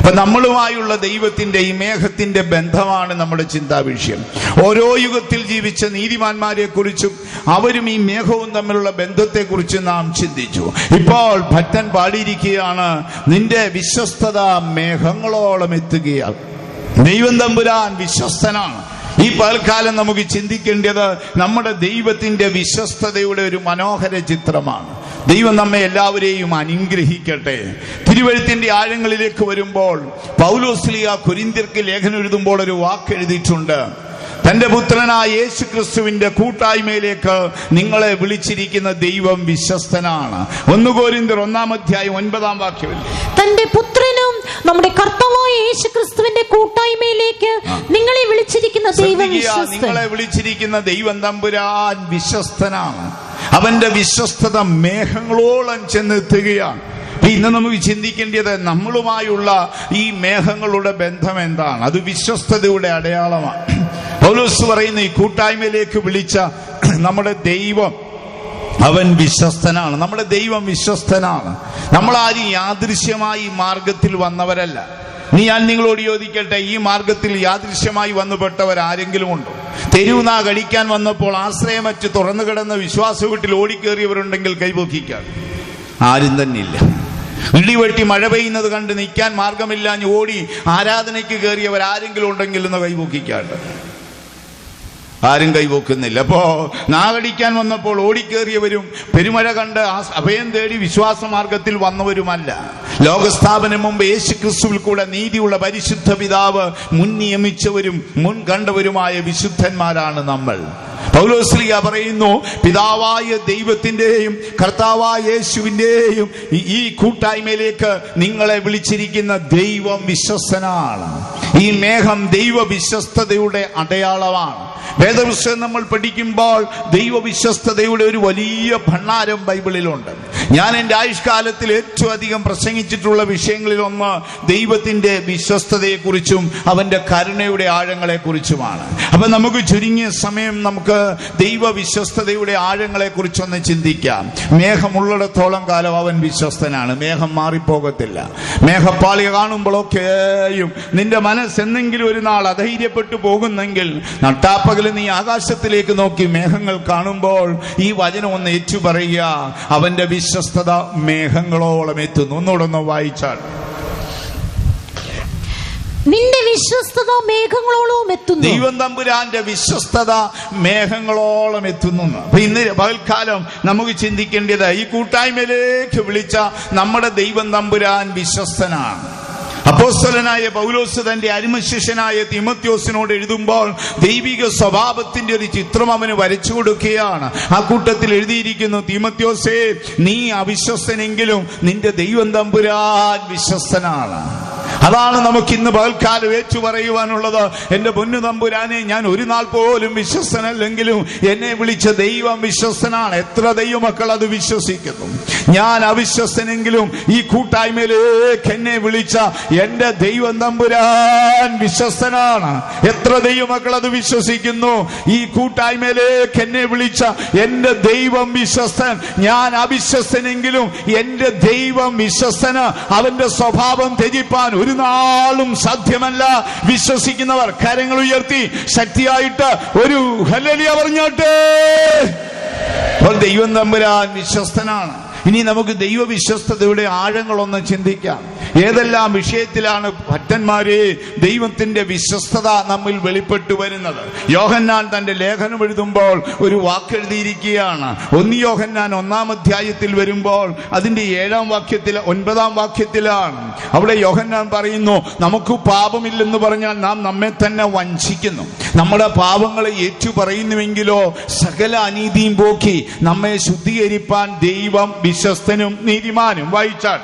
അപ്പൊ നമ്മളുമായുള്ള ദൈവത്തിന്റെ ഈ മേഘത്തിന്റെ ബന്ധമാണ് നമ്മുടെ ചിന്താ വിഷയം ഓരോ യുഗത്തിൽ ജീവിച്ച നീതിമാന്മാരെ കുറിച്ചും അവരും ഈ മേഘവും തമ്മിലുള്ള ബന്ധത്തെക്കുറിച്ച് നാം ചിന്തിച്ചു. ഇപ്പോൾ ഭക്തൻ പാടിയിരിക്കുകയാണ് നിന്റെ വിശ്വസ്തത മേഘങ്ങളോളം എത്തുകയാണ്. ദൈവം തമ്പുരാൻ വിശ്വസ്തനാണ്. ഈ പകൽക്കാലം നമുക്ക് ചിന്തിക്കേണ്ടത് നമ്മുടെ ദൈവത്തിന്റെ വിശ്വസ്തതയുടെ ഒരു മനോഹര ചിത്രമാണ്. ദൈവം നമ്മെ എല്ലാവരെയും അനുഗ്രഹിക്കട്ടെ. തിരുവഴുത്തിന്റെ ആഴങ്ങളിലേക്ക് വരുമ്പോൾ പൗലോസ്ലിയ കുരിന്തിർക്ക് ലേഖനം എഴുതുമ്പോൾ ഒരു വാക്ക് എഴുതിയിട്ടുണ്ട്. തന്റെ പുത്രനായ യേശു ക്രിസ്തുവിന്റെ കൂട്ടായ്മയിലേക്ക് നിങ്ങളെ വിളിച്ചിരിക്കുന്ന ദൈവം വിശ്വസ്തനാണ്. ഒന്ന് കോരിന്തർ ഒന്നാം അധ്യായം ഒൻപതാം വാക്യം തന്റെ പുത്രനും നമ്മുടെ കർത്താവായ യേശു ക്രിസ്തുവിന്റെ കൂട്ടായ്മയിലേക്ക് നിങ്ങളെ വിളിച്ചിരിക്കുന്ന ദൈവം നിങ്ങളെ വിളിച്ചിരിക്കുന്ന ദൈവം തമ്പുരാൻ വിശ്വസ്തനാണ്. അവന്റെ വിശ്വസ്തത മേഘങ്ങളോളം ചെന്നെത്തുകയാണ്. ഇന്ന് നമുക്ക് ചിന്തിക്കേണ്ടത് നമ്മളുമായുള്ള ഈ മേഘങ്ങളുടെ ബന്ധം എന്താണ്? അത് വിശ്വസ്തതയുടെ അടയാളമാണ്. പൗലോസ് പറയുന്ന ഈ കൂട്ടായ്മയിലേക്ക് വിളിച്ച നമ്മുടെ ദൈവം അവൻ വിശ്വസ്തനാണ്. നമ്മുടെ ദൈവം വിശ്വസ്തനാണ്. നമ്മളാരും യാദൃശ്യമായി മാർഗത്തിൽ വന്നവരല്ല. നീ ഞാൻ നിങ്ങളോട് ചോദിക്കട്ടെ ഈ മാർഗത്തിൽ യാദൃശ്യമായി വന്നുപെട്ടവർ ആരെങ്കിലും ഉണ്ടോ തെരുവുനാ കടിക്കാൻ വന്നപ്പോൾ ആശ്രയമറ്റ് തുറന്നു കിടന്ന വിശ്വാസ വീട്ടിൽ ഓടിക്കേറിയവരുണ്ടെങ്കിൽ കൈപോക്കിക്കാം ആരും തന്നെ ഇല്ല ഇടിവെട്ടി മഴ പെയ്യുന്നത് കണ്ട് നിൽക്കാൻ മാർഗമില്ലാഞ്ഞ് ഓടി ആരാധനയ്ക്ക് കയറിയവർ ആരെങ്കിലും ഉണ്ടെങ്കിൽ എന്ന് കൈപൊക്കിക്കാണ്ട്. ആരും കൈവോക്കുന്നില്ല. അപ്പോ നാഗടിക്കാൻ വന്നപ്പോൾ ഓടിക്കേറിയവരും പെരുമഴ കണ്ട് അഭയം തേടി വിശ്വാസമാർഗത്തിൽ വന്നവരുമല്ല. ലോകസ്ഥാപനം മുമ്പ് യേശു ക്രിസ്തുവിൽ കൂടെ നീതിയുള്ള പരിശുദ്ധ പിതാവ് മുൻ നിയമിച്ചവരും മുൻ കണ്ടവരുമായ വിശുദ്ധന്മാരാണ് നമ്മൾ. പൗലോസ്ലിയ പറയുന്നു പിതാവായ ദൈവത്തിന്റെയും കർത്താവായ യേശുവിന്റെയും ഈ- കൂട്ടായ്മയിലേക്ക് നിങ്ങളെ വിളിച്ചിരിക്കുന്ന ദൈവം വിശ്വസ്തനാണ്. ഈ മേഘം ദൈവ വിശ്വസ്തതയുടെ അടയാളമാണ്. വേദപുസ്തകം നമ്മൾ പഠിക്കുമ്പോൾ ദൈവവിശ്വസ്തയുടെ ഒരു വലിയ ഭണ്ണാരം ബൈബിളിലുണ്ട്. ഞാൻ എന്റെ ആയുഷ്കാലത്തിൽ ഏറ്റവും അധികം പ്രസംഗിച്ചിട്ടുള്ള വിഷയങ്ങളിൽ ഒന്ന് ദൈവത്തിന്റെ വിശ്വസ്തതയെക്കുറിച്ചും അവന്റെ കരുണയുടെ ആഴങ്ങളെക്കുറിച്ചുമാണ്. അപ്പം നമുക്ക് ചുരുങ്ങിയ സമയം നമുക്ക് ദൈവ ദൈവവിശ്വസ്തതയുടെ ആഴങ്ങളെക്കുറിച്ചൊന്ന് ചിന്തിക്കാം. മേഘമുള്ളിടത്തോളം കാലം അവൻ വിശ്വസ്തനാണ്. മേഘം മാറിപ്പോകത്തില്ല. മേഘപ്പാളി കാണുമ്പോഴൊക്കെയും നിന്റെ മനസ്സ് എന്നെങ്കിലും ഒരു നാൾ അധൈര്യപ്പെട്ടു പോകുന്നെങ്കിൽ നട്ടാപ്പകൽ നീ ആകാശത്തിലേക്ക് നോക്കി മേഘങ്ങൾ കാണുമ്പോൾ ഈ വചനം ഒന്ന് ഏറ്റുപറയുക. പറയുക അവന്റെ വിശ്വസ്തത മേഘങ്ങളോളം എത്തുന്നു. ഒന്നുകൂടൊന്ന് വായിച്ചാൽ. നിന്റെ വിശ്വസ്തത മേഘങ്ങളോളം എത്തുന്നു. ദൈവം തമ്പുരാന്റെ വിശ്വസ്തത മേഘങ്ങളോളം എത്തുന്നു. ഇന്ന് പകൽക്കാലം നമുക്ക് ചിന്തിക്കേണ്ടത് ഈ കൂട്ടായ്മയിലേക്ക് വിളിച്ച നമ്മുടെ ദൈവം തമ്പുരാൻ വിശ്വസ്തനാണ്. അപ്പോസ്തലനായ പൗലോസ് തന്റെ അരുമശിഷ്യനായ തിമത്യോസിനോട് എഴുതുമ്പോൾ ദൈവിക സ്വഭാവത്തിന്റെ ഒരു ചിത്രം അവന് വരച്ചു കൊടുക്കുകയാണ്. ആ കൂട്ടത്തിൽ എഴുതിയിരിക്കുന്നു തിമത്യോസേ നീ അവിശ്വസ്തനെങ്കിലും നിന്റെ ദൈവം തമ്പുരാൻ വിശ്വസ്തനാണ്. അതാണ് നമുക്ക് ഇന്ന് പകൽക്കാലം ഏറ്റു പറയുവാനുള്ളത് എന്റെ പൊന്നു തമ്പുരാനെ ഞാൻ ഒരു നാൾ പോലും വിശ്വസനല്ലെങ്കിലും എന്നെ വിളിച്ച ദൈവം വിശ്വസനാണ് എത്ര ദൈവമക്കൾ അത് വിശ്വസിക്കുന്നു? ഞാൻ അവിശ്വസനെങ്കിലും ഈ കൂട്ടായ്മയിലേക്ക് എന്നെ വിളിച്ച എന്റെ ദൈവം തമ്പുരാൻ വിശ്വസനാണ് എത്ര ദൈവമക്കൾ അത് വിശ്വസിക്കുന്നു? ഈ കൂട്ടായ്മയിലേക്ക് എന്നെ വിളിച്ച എന്റെ ദൈവം വിശ്വസ്തൻ. ഞാൻ അവിശ്വസനെങ്കിലും എന്റെ ദൈവം വിശ്വസ്തന്. അവന്റെ സ്വഭാവം ത്യജിപ്പാൻ ഒരു നാളും സാധ്യമല്ല. വിശ്വസിക്കുന്നവർ കരങ്ങൾ ഉയർത്തി ശക്തിയായിട്ട് ഒരു ഹല്ലലിയ പറഞ്ഞോട്ടെ. ദൈവം തമ്പുരാൻ വിശ്വസ്തനാണ്. ഇനി നമുക്ക് ദൈവവിശ്വസ്തയുടെ ആഴങ്ങളൊന്ന് ചിന്തിക്കാം. ഏതെല്ലാം വിഷയത്തിലാണ് ഭക്തന്മാരെ ദൈവത്തിന്റെ വിശ്വസ്തത നമ്മിൽ വെളിപ്പെട്ടു വരുന്നത്? യോഹന്നാൻ തന്റെ ലേഖനം എഴുതുമ്പോൾ ഒരു വാക്കെഴുതിയിരിക്കുകയാണ്. ഒന്ന് യോഹന്നാൻ ഒന്നാം അധ്യായത്തിൽ വരുമ്പോൾ അതിന്റെ ഏഴാം വാക്യത്തിൽ ഒൻപതാം വാക്യത്തിലാണ്. അവിടെ യോഹന്നാൻ പറയുന്നു നമുക്ക് പാപമില്ലെന്ന് പറഞ്ഞാൽ നാം നമ്മെ തന്നെ വഞ്ചിക്കുന്നു. നമ്മുടെ പാപങ്ങളെ ഏറ്റു പറയുന്നുവെങ്കിലോ സകല അനീതിയും പോക്കി നമ്മെ ശുദ്ധീകരിപ്പാൻ ദൈവം വിശ്വസ്തനും നീതിമാനും വായിച്ചാൽ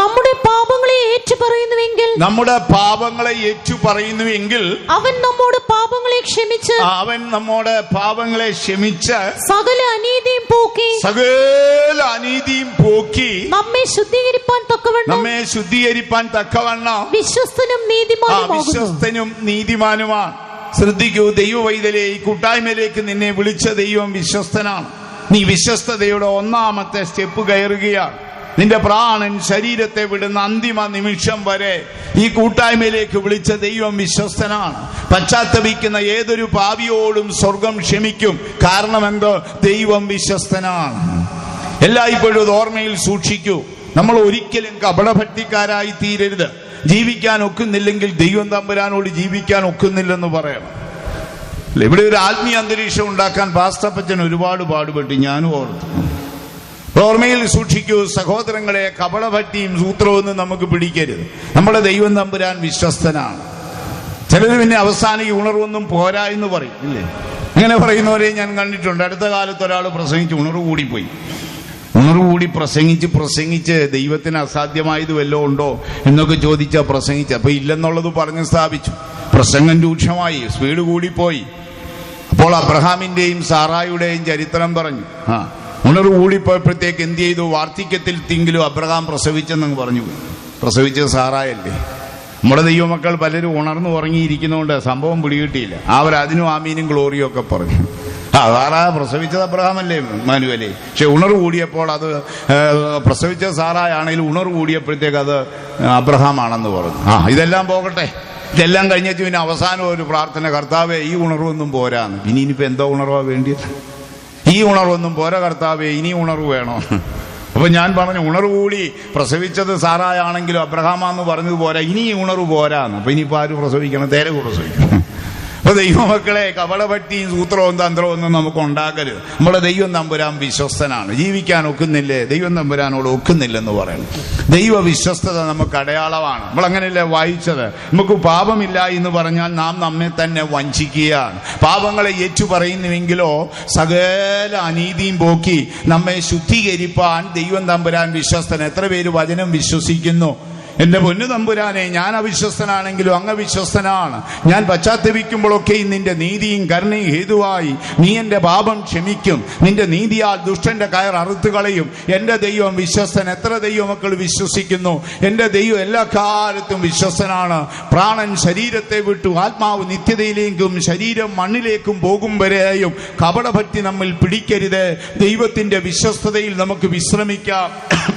നമ്മുടെ പാപങ്ങളെ ഏറ്റു പറയുന്നുവെങ്കിൽ നമ്മുടെ പാപങ്ങളെ ഏറ്റു പറയുന്നുവെങ്കിൽ അവൻ നമ്മോട് പാപങ്ങളെ ക്ഷമിച്ച് അവൻ നമ്മുടെ പാപങ്ങളെ ക്ഷമിച്ച് സകല അനീതിയും പോക്കി സകല അനീതിയും പോക്കി നമ്മെ ശുദ്ധീകരിപ്പാൻ തക്കവണ്ണം നമ്മെ ശുദ്ധീകരിപ്പാൻ തക്കവണ്ണം വിശ്വസ്തനും നീതിമാനും വിശ്വസ്തനും നീതിമാനുമാണ്. ശ്രദ്ധിക്കൂ ദൈവവൈതലേ ഈ കൂട്ടായ്മയിലേക്ക് നിന്നെ വിളിച്ച ദൈവം വിശ്വസ്തനാണ്. നീ വിശ്വസ്തയുടെ ഒന്നാമത്തെ സ്റ്റെപ്പ് കയറുകയാണ് നിന്റെ പ്രാണൻ ശരീരത്തെ വിടുന്ന അന്തിമ നിമിഷം വരെ ഈ കൂട്ടായ്മയിലേക്ക് വിളിച്ച ദൈവം വിശ്വസ്തനാണ്. പശ്ചാത്തപിക്കുന്ന ഏതൊരു പാവിയോടും സ്വർഗം ക്ഷമിക്കും. കാരണം എന്തോ? ദൈവം വിശ്വസ്തനാണ്. എല്ലായ്പ്പോഴും ഓർമ്മയിൽ സൂക്ഷിക്കൂ. നമ്മൾ ഒരിക്കലും കപടഭക്തിക്കാരായി തീരരുത്. ജീവിക്കാൻ ഒക്കുന്നില്ലെങ്കിൽ ദൈവം തമ്പുരാനോട് ജീവിക്കാൻ ഒക്കുന്നില്ലെന്ന് പറയണം. അല്ല, ഇവിടെ ഒരു ആത്മീയ അന്തരീക്ഷം ഉണ്ടാക്കാൻ പാസ്തപ്പച്ചൻ ഒരുപാട് പാടുപെട്ട്. ഞാനും ഓർത്തു. ഓർമ്മയിൽ സൂക്ഷിക്കൂ സഹോദരങ്ങളെ കപടഭക്തിയും സൂത്രവും നമുക്ക് പിടിക്കരുത്. നമ്മുടെ ദൈവം തമ്പുരാൻ വിശ്വസ്തനാണ്. ചിലർ പിന്നെ അവസാനിക്ക് ഉണർവൊന്നും പോരാ എന്ന് പറയും ഇല്ലേ? അങ്ങനെ പറയുന്നവരെ ഞാൻ കണ്ടിട്ടുണ്ട്. അടുത്ത കാലത്ത് ഒരാൾ പ്രസംഗിച്ച് ഉണർവ് കൂടിപ്പോയി. ഉണർവ് കൂടി പ്രസംഗിച്ച് പ്രസംഗിച്ച് ദൈവത്തിന് അസാധ്യമായത് വല്ലതും ഉണ്ടോ എന്നൊക്കെ ചോദിച്ചാൽ പ്രസംഗിച്ച്. അപ്പൊ ഇല്ലെന്നുള്ളത് പറഞ്ഞ് സ്ഥാപിച്ചു. പ്രസംഗം രൂക്ഷമായി സ്പീഡ് കൂടിപ്പോയി. അപ്പോൾ അബ്രഹാമിന്റെയും സാറായുടെയും ചരിത്രം പറഞ്ഞു. ആ ഉണർവ് കൂടിപ്പോയപ്പോഴത്തേക്ക് എന്ത് ചെയ്തു? വാർദ്ധക്യത്തിൽ തിങ്കിലും അബ്രഹാം പ്രസവിച്ചെന്നു പറഞ്ഞു. പ്രസവിച്ചത് സാറായല്ലേ? നമ്മുടെ ദൈവമക്കൾ പലരും ഉണർന്നു ഉറങ്ങിയിരിക്കുന്നതുകൊണ്ട് സംഭവം പിടികിട്ടിയില്ല. അവർ അതിനും ആമീനും ഗ്ലോറിയും ഒക്കെ പറഞ്ഞു. സാറാ പ്രസവിച്ചത് അബ്രഹാമല്ലേ മാനുവലേ? പക്ഷെ ഉണർവ് കൂടിയപ്പോൾ അത് പ്രസവിച്ച സാറായാണെങ്കിലും ഉണർവ് കൂടിയപ്പോഴത്തേക്ക് അത് അബ്രഹാമാണെന്ന് പറഞ്ഞു. ആ ഇതെല്ലാം പോകട്ടെ. ഇതെല്ലാം കഴിഞ്ഞിട്ട് പിന്നെ അവസാനം ഒരു പ്രാർത്ഥന കർത്താവെ ഈ ഉണർവൊന്നും പോരാന്ന്. ഇനി ഇനിയിപ്പോ എന്തോ ഉണർവാ വേണ്ടിയത്? ഈ ഉണർവൊന്നും പോരാ കർത്താവെ ഇനി ഉണർവ് വേണോ? അപ്പൊ ഞാൻ പറഞ്ഞു ഉണർവ് കൂടി. പ്രസവിച്ചത് സാറായാണെങ്കിലും അബ്രഹാമാന്ന് പറഞ്ഞത് പോരാ. ഇനി ഉണർവ് പോരാന്ന്. അപ്പൊ ഇനിയിപ്പോ ആര് പ്രസവിക്കണം? തേരെ പ്രസവിക്കണം. അപ്പൊ ദൈവമക്കളെ കവളപട്ടിയും സൂത്രവും തന്ത്രവും ഒന്നും നമുക്ക് ഉണ്ടാക്കരുത്. നമ്മളെ ദൈവം തമ്പുരാൻ വിശ്വസ്തനാണ്. ജീവിക്കാൻ ഒക്കുന്നില്ലേ? ദൈവം തമ്പുരാനോട് ഒക്കുന്നില്ലെന്ന് പറയണം. ദൈവ വിശ്വസ്തത നമുക്ക് അടയാളമാണ്. നമ്മൾ അങ്ങനെയല്ലേ വായിച്ചത്? നമുക്ക് പാപമില്ല എന്ന് പറഞ്ഞാൽ നാം നമ്മെ തന്നെ വഞ്ചിക്കുകയാണ്. പാപങ്ങളെ ഏറ്റു പറയുന്നുവെങ്കിലോ സകല അനീതിയും പോക്കി നമ്മെ ശുദ്ധീകരിപ്പാൻ ദൈവം തമ്പുരാൻ വിശ്വസ്തൻ. എത്ര പേര് വചനം വിശ്വസിക്കുന്നു? എന്റെ പൊന്നു തമ്പുരാനെ ഞാൻ അവിശ്വസ്തനാണെങ്കിലും അങ്ങ് വിശ്വസ്തനാണ് ഞാൻ പശ്ചാത്തപിക്കുമ്പോഴൊക്കെയും നിന്റെ നീതിയും കരുണയും ഹേതുവായി നീ എന്റെ പാപം ക്ഷമിക്കും. നിന്റെ നീതിയാൽ ദുഷ്ടന്റെ കയർ അറുത്തു കളയും. എന്റെ ദൈവം വിശ്വസ്തൻ എത്ര ദൈവമക്കൾ വിശ്വസിക്കുന്നു? എന്റെ ദൈവം എല്ലാ കാലത്തും വിശ്വസ്തനാണ്. പ്രാണൻ ശരീരത്തെ വിട്ടു ആത്മാവ് നിത്യതയിലേക്കും ശരീരം മണ്ണിലേക്കും പോകും വരെയും കപടഭക്തി നമ്മിൽ പിടിക്കരുത്. ദൈവത്തിന്റെ വിശ്വസ്തതയിൽ നമുക്ക് വിശ്രമിക്കാം.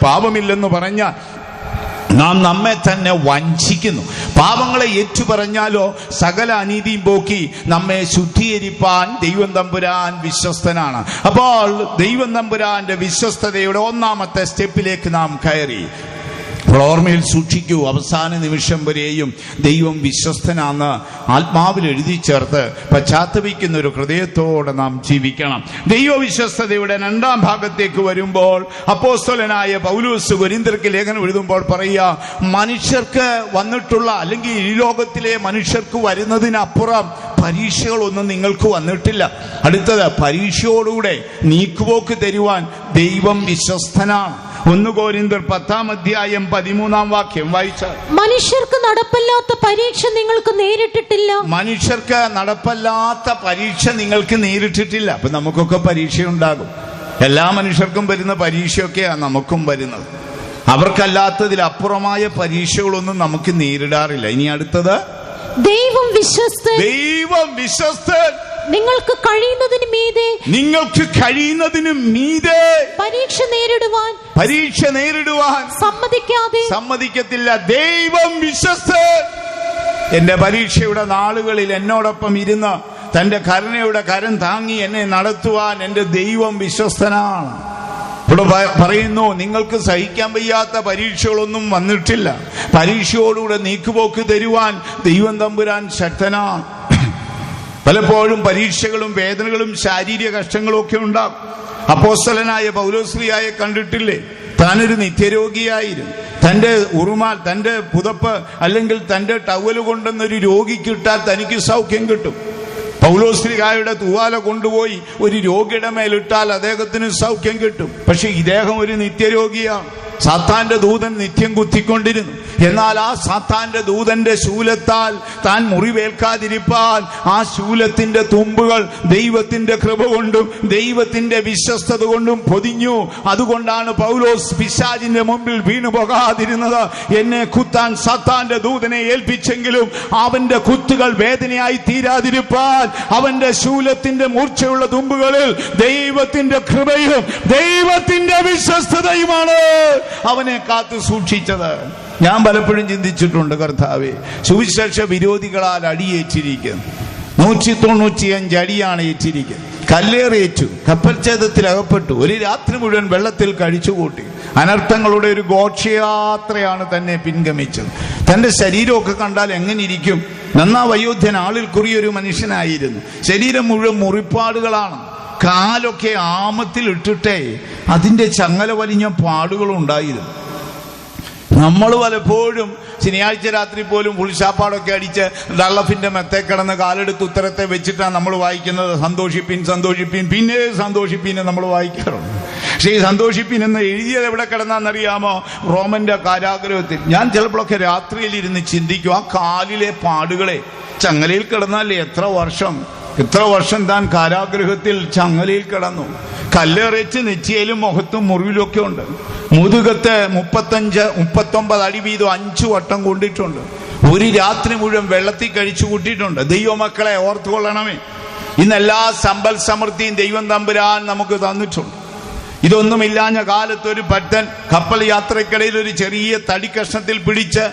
പാപമില്ലെന്ന് പറഞ്ഞാൽ നാം നമ്മെ തന്നെ വഞ്ചിക്കുന്നു. പാപങ്ങളെ ഏറ്റുപറഞ്ഞാലോ സകല അനീതിയും പോക്കി നമ്മെ ശുദ്ധീകരിപ്പാൻ ദൈവം തമ്പുരാൻ വിശ്വസ്തനാണ്. അപ്പോൾ ദൈവം തമ്പുരാന്റെ വിശ്വസ്തതയുടെ ഒന്നാമത്തെ സ്റ്റെപ്പിലേക്ക് നാം കയറി. ഓർമ്മയിൽ സൂക്ഷിക്കൂ. അവസാന നിമിഷം വരെയും ദൈവം വിശ്വസ്തനാന്ന് ആത്മാവിൽ എഴുതി ചേർത്ത് പശ്ചാത്തപിക്കുന്ന ഒരു ഹൃദയത്തോടെ നാം ജീവിക്കണം. ദൈവവിശ്വസ്തതയുടെ രണ്ടാം ഭാഗത്തേക്ക് വരുമ്പോൾ അപ്പോസ്തലനായ പൗലൂസ് ഗുരീന്ദ്രക്ക് ലേഖനം എഴുതുമ്പോൾ പറയുക മനുഷ്യർക്ക് വന്നിട്ടുള്ള അല്ലെങ്കിൽ ഈ ലോകത്തിലെ മനുഷ്യർക്ക് വരുന്നതിനപ്പുറം പരീക്ഷകളൊന്നും നിങ്ങൾക്ക് വന്നിട്ടില്ല. അടുത്തത് പരീക്ഷയോടുകൂടെ നീക്കുപോക്ക് തരുവാൻ ദൈവം വിശ്വസ്തനാണ്. ഒന്ന് കോരിന്തർ പത്താം അധ്യായം പതിമൂന്നാം വാക്യം വായിച്ചാൽ മനുഷ്യർക്ക് നടപ്പല്ലാത്ത പരീക്ഷ നിങ്ങൾക്ക് നേരിട്ടിട്ടില്ല. മനുഷ്യർക്ക് നടപ്പല്ലാത്ത പരീക്ഷ നിങ്ങൾക്ക് നേരിട്ടിട്ടില്ല. അപ്പൊ നമുക്കൊക്കെ പരീക്ഷയുണ്ടാകും. എല്ലാ മനുഷ്യർക്കും വരുന്ന പരീക്ഷയൊക്കെയാണ് നമുക്കും വരുന്നത്. അവർക്കല്ലാത്തതിലപ്പുറമായ പരീക്ഷകളൊന്നും നമുക്ക് നേരിടാറില്ല. ഇനി അടുത്തത്? ദൈവം വിശ്വസ്തൻ. ദൈവം വിശ്വസ്തൻ. നിങ്ങൾക്ക് കഴിയുന്നതിന് മീതെ നിങ്ങൾക്ക് കഴിയുന്നതിന് മീതെ പരീക്ഷ നേരിടുവാൻ പരീക്ഷ നേരിടുവാൻ സമ്മതിക്കാതെ സമ്മതിക്കത്തില്ല. ദൈവം വിശ്വസ് എന്റെ പരീക്ഷയുടെ നാളുകളിൽ എന്നോടൊപ്പം ഇരുന്ന് തന്റെ കരുണയുടെ കരം താങ്ങി എന്നെ നടത്തുവാൻ എന്റെ ദൈവം വിശ്വസ്തനാണ്. ഇവിടെ പറയുന്നു നിങ്ങൾക്ക് സഹിക്കാൻ വയ്യാത്ത പരീക്ഷകളൊന്നും വന്നിട്ടില്ല. പരീക്ഷയോടുകൂടെ നീക്കുപോക്ക് തരുവാൻ ദൈവം തമ്പുരാൻ ശക്തനാണ്. പലപ്പോഴും പരീക്ഷകളും വേദനകളും ശാരീരിക കഷ്ടങ്ങളും ഒക്കെ ഉണ്ടാകും. അപ്പോസ്തലനായ പൗലോശ്രീയായ കണ്ടിട്ടില്ലേ? താനൊരു നിത്യരോഗിയായിരുന്നു. തന്റെ ഉറുമാൽ തന്റെ പുതപ്പ് അല്ലെങ്കിൽ തന്റെ ടവൽ കൊണ്ടെന്നൊരു രോഗി ഇട്ടാൽ തനിക്ക് സൗഖ്യം കിട്ടും. പൗലോശ്രീകായുടെ തൂവാല കൊണ്ടുപോയി ഒരു രോഗിയുടെ മേലിട്ടാൽ അദ്ദേഹത്തിന് സൗഖ്യം കിട്ടും. പക്ഷെ ഇദ്ദേഹം ഒരു നിത്യരോഗിയാണ്. സാത്താന്റെ ദൂതൻ നിത്യം കുത്തിക്കൊണ്ടിരുന്നു. എന്നാൽ ആ സാത്താന്റെ ദൂതന്റെ ശൂലത്താൽ താൻ മുറിവേൽക്കാതിരിപ്പാൻ ആ ശൂലത്തിന്റെ തുമ്പുകൾ ദൈവത്തിന്റെ കൃപ കൊണ്ടും ദൈവത്തിന്റെ വിശ്വസ്തത കൊണ്ടും പൊതിഞ്ഞു. അതുകൊണ്ടാണ് പൗലോസ് പിശാജിന്റെ മുമ്പിൽ വീണു പോകാതിരുന്നത് എന്നെ കുത്താൻ സാത്താന്റെ ദൂതനെ ഏൽപ്പിച്ചെങ്കിലും അവന്റെ കുത്തുകൾ വേദനയായി തീരാതിരിപ്പാൻ അവന്റെ ശൂലത്തിന്റെ മൂർച്ചയുള്ള തുമ്പുകളിൽ ദൈവത്തിന്റെ കൃപയും ദൈവത്തിന്റെ വിശ്വസ്തതയുമാണ്. അവനെ കാത്തു സൂക്ഷിച്ചത്. ഞാൻ പലപ്പോഴും ചിന്തിച്ചിട്ടുണ്ട് കർത്താവെ സുവിശേഷ വിരോധികളാൽ അടിയേറ്റിരിക്കുന്നു നൂറ്റി തൊണ്ണൂറ്റിയഞ്ച് അടിയാണ് ഏറ്റിരിക്കുന്നത് കല്ലേറിയേറ്റു കപ്പൽ ഛേദത്തിൽ അകപ്പെട്ടു ഒരു രാത്രി മുഴുവൻ വെള്ളത്തിൽ കഴിച്ചുകൂട്ടി. അനർത്ഥങ്ങളുടെ ഒരു ഘോഷയാത്രയാണ് തന്നെ പിൻഗമിച്ചത്. തന്റെ ശരീരമൊക്കെ കണ്ടാൽ എങ്ങനെ ഇരിക്കും നന്നാ വയോധ്യൻ ആളിൽ കുറിയൊരു മനുഷ്യനായിരുന്നു. ശരീരം മുഴുവൻ മുറിപ്പാടുകളാണ്. കാലൊക്കെ ആമത്തിൽ ഇട്ടിട്ടേ അതിന്റെ ചങ്ങല വലിഞ്ഞ പാടുകളും ഉണ്ടായിരുന്നു നമ്മൾ പലപ്പോഴും ശനിയാഴ്ച രാത്രി പോലും പുളിശാപ്പാടൊക്കെ അടിച്ച് ഡള്ളഫിന്റെ മെത്തെ കിടന്ന് കാലെടുത്ത് ഉത്തരത്തെ വെച്ചിട്ടാണ് നമ്മൾ വായിക്കുന്നത്. സന്തോഷിപ്പിൻ സന്തോഷിപ്പിൻ പിന്നെ സന്തോഷിപ്പിനെ നമ്മൾ വായിക്കാറുണ്ട്. പക്ഷേ ഈ സന്തോഷിപ്പിൻ എന്ന് എഴുതിയത് എവിടെ കിടന്നാന്നറിയാമോ? റോമന്റെ കാരാഗ്രഹത്തിൽ. ഞാൻ ചിലപ്പോഴൊക്കെ രാത്രിയിൽ ഇരുന്ന് ചിന്തിക്കും ആ കാലിലെ പാടുകളെ ചങ്ങലയിൽ കിടന്നാലേ എത്ര വർഷം എത്ര വർഷം താൻ കാരാഗ്രഹത്തിൽ ചങ്ങലയിൽ കിടന്നു. കല്ലേറിച്ച് നെറ്റിയിലും മുഖത്തും മുറിവിലൊക്കെ ഉണ്ട്. മുതുകത്ത് മുപ്പത്തഞ്ച് മുപ്പത്തൊമ്പത് അടി വീതം അഞ്ചു വട്ടം കൊണ്ടിട്ടുണ്ട്. ഒരു രാത്രി മുഴുവൻ വെള്ളത്തിൽ കഴിച്ചു കൂട്ടിയിട്ടുണ്ട്. ദൈവമക്കളെ ഓർത്തുകൊള്ളണമേ. ഇന്ന് എല്ലാ സമ്പൽ സമൃദ്ധിയും ദൈവം തമ്പുരാൻ നമുക്ക് തന്നിട്ടുണ്ട്. ഇതൊന്നുമില്ലാഞ്ഞ കാലത്ത് ഒരു പറ്റൻ കപ്പൽ യാത്രക്കിടയിൽ ഒരു ചെറിയ തടിക്കഷ്ണത്തിൽ പിടിച്ച്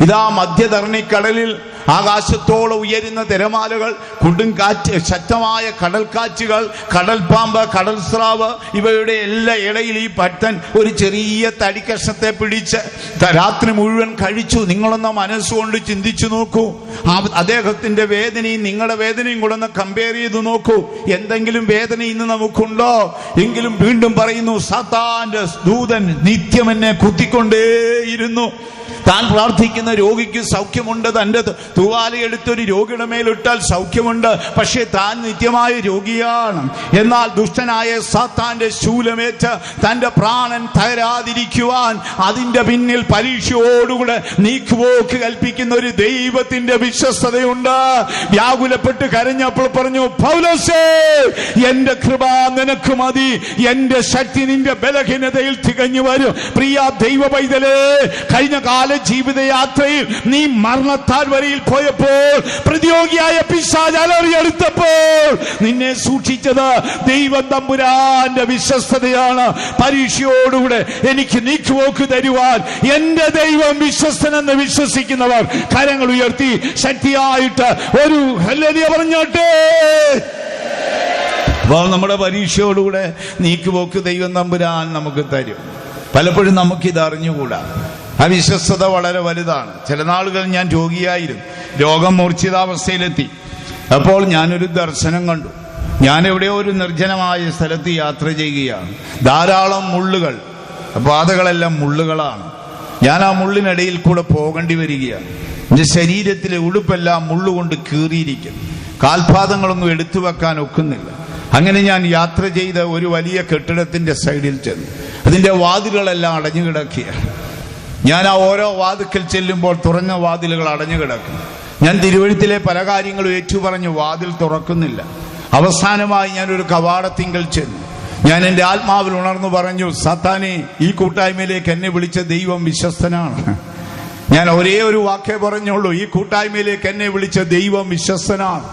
ഇതാ മധ്യധരണിക്കടലിൽ ആകാശത്തോളം ഉയരുന്ന തിരമാലകൾ കൊടുങ്കാറ്റ് ശക്തമായ കടൽക്കാറ്റുകൾ കടൽപാമ്പ് കടൽ സ്രാവ് ഇവയുടെ എല്ലാ ഇടയിൽ ഈ പട്ടൻ ഒരു ചെറിയ തടിക്കഷ്ണത്തെ പിടിച്ച് രാത്രി മുഴുവൻ കഴിച്ചു. നിങ്ങളൊന്ന് മനസ്സുകൊണ്ട് ചിന്തിച്ചു നോക്കൂ. അദ്ദേഹത്തിന്റെ വേദനയും നിങ്ങളുടെ വേദനയും കൂടെ ഒന്ന് കമ്പയർ ചെയ്ത് നോക്കൂ. എന്തെങ്കിലും വേദന ഇന്ന് നമുക്കുണ്ടോ? എങ്കിലും വീണ്ടും പറയുന്നു സാത്താന്റെ ദൂതൻ നിത്യം എന്നെ കുത്തിക്കൊണ്ടേയിരുന്നു. താൻ പ്രാർത്ഥിക്കുന്ന രോഗിക്ക് സൗഖ്യമുണ്ട് തന്റെ തൂവാലയെടുത്തൊരു രോഗിയുടെ മേലിട്ടാൽ സൗഖ്യമുണ്ട്. പക്ഷേ താൻ നിത്യമായ രോഗിയാണ്. എന്നാൽ ദുഷ്ടനായ സാത്താന്റെ ശൂലമേറ്റ് തന്റെ പ്രാണൻ തകരാതിരിക്കുവാൻ അതിന്റെ പിന്നിൽ പരീക്ഷയോടുകൂടെ നീക്കുപോക്ക് കൽപ്പിക്കുന്ന ഒരു ദൈവത്തിന്റെ വിശ്വസ്തതയുണ്ട്. വ്യാകുലപ്പെട്ട് കരഞ്ഞപ്പോൾ പറഞ്ഞു പൗലോസേ എന്റെ കൃപ നിനക്ക് മതി. എന്റെ ശക്തി നിന്റെ ബലഹീനതയിൽ തികഞ്ഞു വരും. പ്രിയ ദൈവ പൈതലേ കഴിഞ്ഞ കാല ജീവിതയാത്രയിൽ നീ മരണത്താൽ വരയിൽ പോയപ്പോൾ പ്രതിയോഗിയായ പിശാജ് അലറിയെടുത്തപ്പോൾ നിന്നെ സൂക്ഷിച്ചത് ദൈവം തമ്പുരാന്റെ വിശ്വസ്തതയാണ്. പരീക്ഷയോടുകൂടെ എനിക്ക് നീക്കുപോക്ക് തരുവാൻ എന്റെ ദൈവം വിശ്വസ്തനെന്ന് വിശ്വസിക്കുന്നവർ കരങ്ങൾ ഉയർത്തി ശക്തിയായിട്ട് ഒരു ഹല്ലേലൂയ പറഞ്ഞോട്ടെ. അപ്പോൾ നമ്മുടെ പരീക്ഷയോടുകൂടെ നീക്കുപോക്ക് ദൈവം തമ്പുരാൻ നമുക്ക് തരും. പലപ്പോഴും നമുക്കിത് അറിഞ്ഞുകൂടാ ആ വളരെ വലുതാണ്. ചില നാളുകൾ ഞാൻ രോഗിയായിരുന്നു. രോഗം മൂർച്ഛിതാവസ്ഥയിലെത്തി. അപ്പോൾ ഞാനൊരു ദർശനം കണ്ടു. ഞാൻ എവിടെയോ ഒരു നിർജനമായ സ്ഥലത്ത് യാത്ര ചെയ്യുകയാണ്. ധാരാളം മുള്ളുകൾ. പാതകളെല്ലാം മുള്ളുകളാണ്. ഞാൻ ആ മുള്ളിനിടയിൽ കൂടെ പോകേണ്ടി വരികയാണ്. എന്റെ ശരീരത്തിലെ ഉടുപ്പെല്ലാം മുള്ളുകൊണ്ട് കീറിയിരിക്കും. കാൽപാദങ്ങളൊന്നും എടുത്തു വെക്കാൻ ഒക്കുന്നില്ല. അങ്ങനെ ഞാൻ യാത്ര ചെയ്ത ഒരു വലിയ കെട്ടിടത്തിന്റെ സൈഡിൽ ചെന്നു. അതിന്റെ വാതിലുകളെല്ലാം അടഞ്ഞു കിടക്കുകയാണ് ഞാൻ ആ ഓരോ വാതിക്കൽ ചെല്ലുമ്പോൾ തുറന്ന വാതിലുകൾ അടഞ്ഞു കിടക്കും ഞാൻ തിരുവഴുത്തിലെ പല കാര്യങ്ങളും ഏറ്റുപറഞ്ഞു വാതിൽ തുറക്കുന്നില്ല. അവസാനമായി ഞാൻ ഒരു കവാടത്തിങ്കൽ ചെന്നു. ഞാൻ എന്റെ ആത്മാവിൽ ഉണർന്നു പറഞ്ഞു സത്താനെ ഈ കൂട്ടായ്മയിലേക്ക് എന്നെ വിളിച്ച ദൈവം വിശ്വസ്തനാണ്. ഞാൻ ഒരേ ഒരു വാക്കേ പറഞ്ഞുള്ളൂ ഈ കൂട്ടായ്മയിലേക്ക് എന്നെ വിളിച്ച ദൈവം വിശ്വസ്തനാണ്.